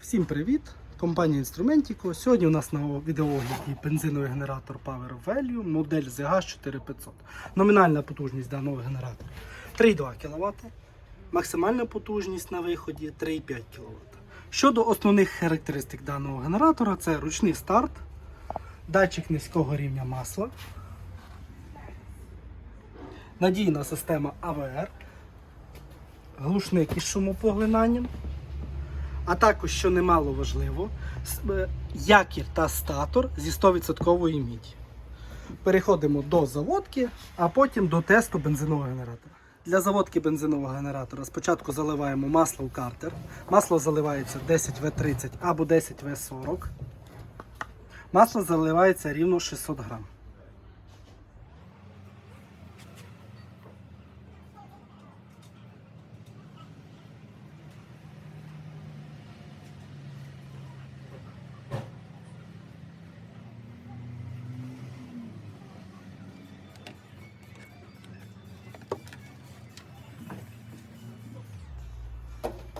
Всім привіт! Компанія Інструментіко. Сьогодні у нас на відеоогляді бензиновий генератор Power Value, модель ZH 4500. Номінальна потужність даного генератора 3,2 кВт. Максимальна потужність на виході 3,5 кВт. Щодо основних характеристик даного генератора, це ручний старт, датчик низького рівня масла, надійна система АВР, глушник із шумопоглинанням. А також, що немало важливо, е, якір та статор зі 100% міді. Переходимо до заводки, а потім до тесту бензинового генератора. Для заводки бензинового генератора спочатку заливаємо масло в картер. Масло заливається 10В30 або 10В40. Масло заливається рівно 600 грам.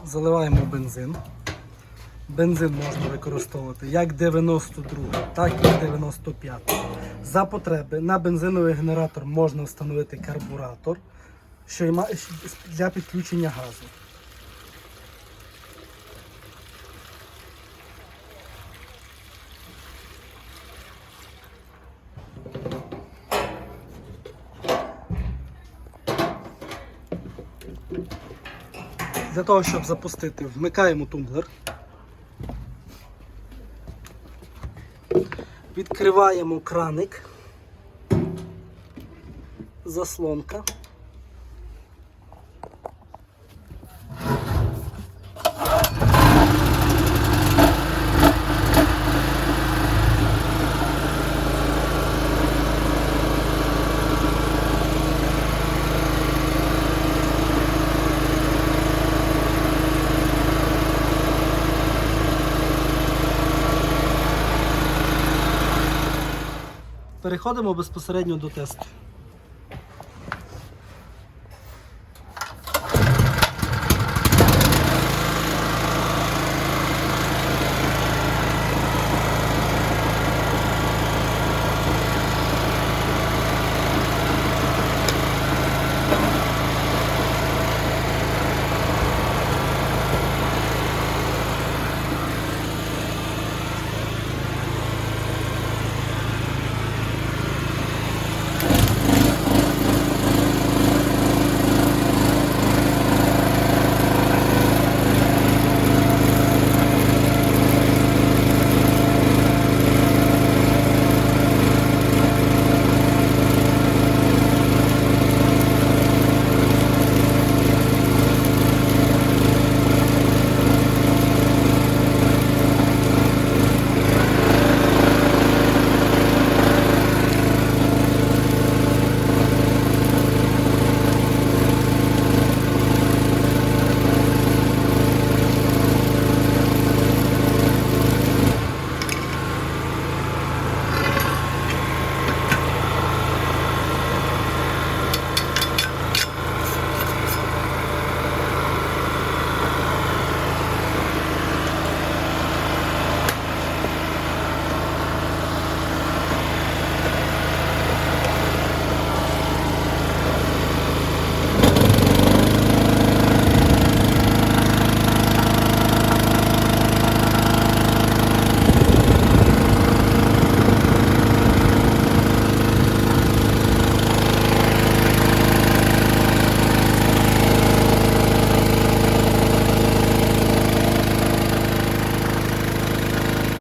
Заливаємо бензин. Бензин можна використовувати як 92, так і 95. За потреби на бензиновий генератор можна встановити карбуратор, що для підключення газу. Для того, щоб запустити, вмикаємо тумблер. Відкриваємо краник. Заслонка. Переходимо безпосередньо до тесту.